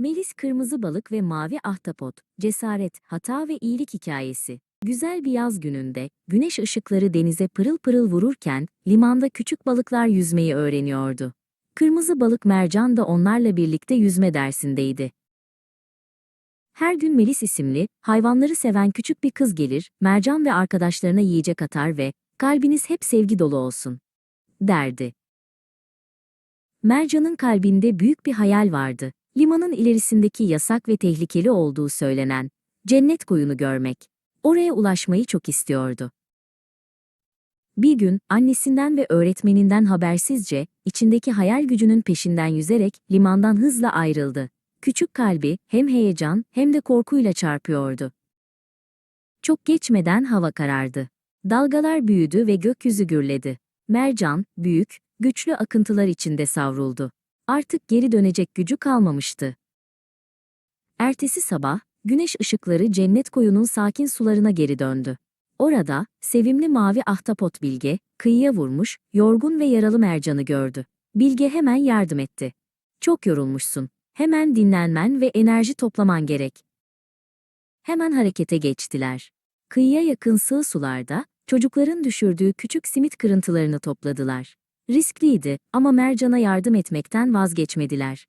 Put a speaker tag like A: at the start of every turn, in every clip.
A: Melis kırmızı balık ve mavi ahtapot, cesaret, hata ve iyilik hikayesi. Güzel bir yaz gününde, güneş ışıkları denize pırıl pırıl vururken, limanda küçük balıklar yüzmeyi öğreniyordu. Kırmızı balık mercan da onlarla birlikte yüzme dersindeydi. Her gün Melis isimli, hayvanları seven küçük bir kız gelir, mercan ve arkadaşlarına yiyecek atar ve kalbiniz hep sevgi dolu olsun, derdi. Mercan'ın kalbinde büyük bir hayal vardı. Limanın ilerisindeki yasak ve tehlikeli olduğu söylenen cennet koyunu görmek. Oraya ulaşmayı çok istiyordu. Bir gün annesinden ve öğretmeninden habersizce içindeki hayal gücünün peşinden yüzerek limandan hızla ayrıldı. Küçük kalbi hem heyecan hem de korkuyla çarpıyordu. Çok geçmeden hava karardı. Dalgalar büyüdü ve gökyüzü gürledi. Mercan, büyük, güçlü akıntılar içinde savruldu. Artık geri dönecek gücü kalmamıştı. Ertesi sabah, güneş ışıkları cennet koyunun sakin sularına geri döndü. Orada, sevimli mavi ahtapot Bilge, kıyıya vurmuş, yorgun ve yaralı mercanı gördü. Bilge hemen yardım etti. Çok yorulmuşsun. Hemen dinlenmen ve enerji toplaman gerek. Hemen harekete geçtiler. Kıyıya yakın sığ sularda, çocukların düşürdüğü küçük simit kırıntılarını topladılar. Riskliydi ama Mercan'a yardım etmekten vazgeçmediler.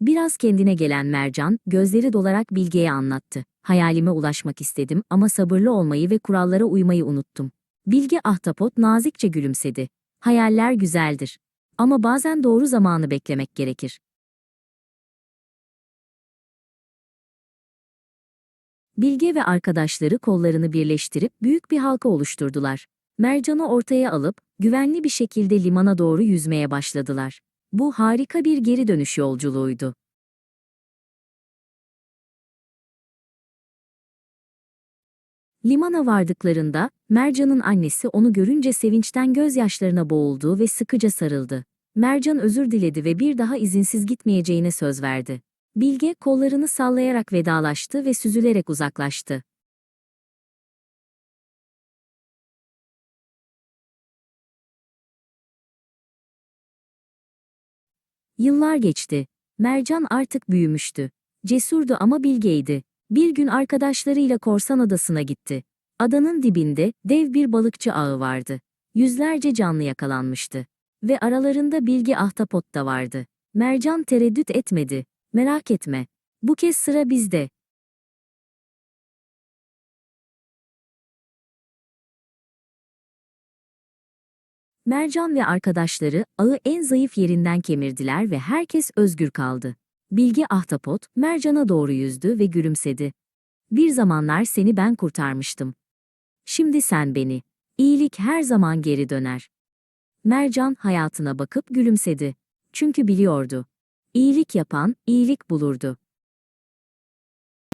A: Biraz kendine gelen Mercan, gözleri dolarak Bilge'ye anlattı. Hayalime ulaşmak istedim ama sabırlı olmayı ve kurallara uymayı unuttum. Bilge ahtapot nazikçe gülümsedi. Hayaller güzeldir. Ama bazen doğru zamanı beklemek gerekir. Bilge ve arkadaşları kollarını birleştirip büyük bir halka oluşturdular. Mercan'ı ortaya alıp güvenli bir şekilde limana doğru yüzmeye başladılar. Bu harika bir geri dönüş yolculuğuydu. Limana vardıklarında Mercan'ın annesi onu görünce sevinçten gözyaşlarına boğuldu ve sıkıca sarıldı. Mercan özür diledi ve bir daha izinsiz gitmeyeceğine söz verdi. Bilge kollarını sallayarak vedalaştı ve süzülerek uzaklaştı. Yıllar geçti. Mercan artık büyümüştü. Cesurdu ama bilgeydi. Bir gün arkadaşlarıyla Korsan Adası'na gitti. Adanın dibinde dev bir balıkçı ağı vardı. Yüzlerce canlı yakalanmıştı. Ve aralarında bilgi ahtapot da vardı. Mercan tereddüt etmedi. Merak etme. Bu kez sıra bizde. Mercan ve arkadaşları ağı en zayıf yerinden kemirdiler ve herkes özgür kaldı. Bilge ahtapot, Mercan'a doğru yüzdü ve gülümsedi. Bir zamanlar seni ben kurtarmıştım. Şimdi sen beni. İyilik her zaman geri döner. Mercan hayatına bakıp gülümsedi. Çünkü biliyordu. İyilik yapan, iyilik bulurdu.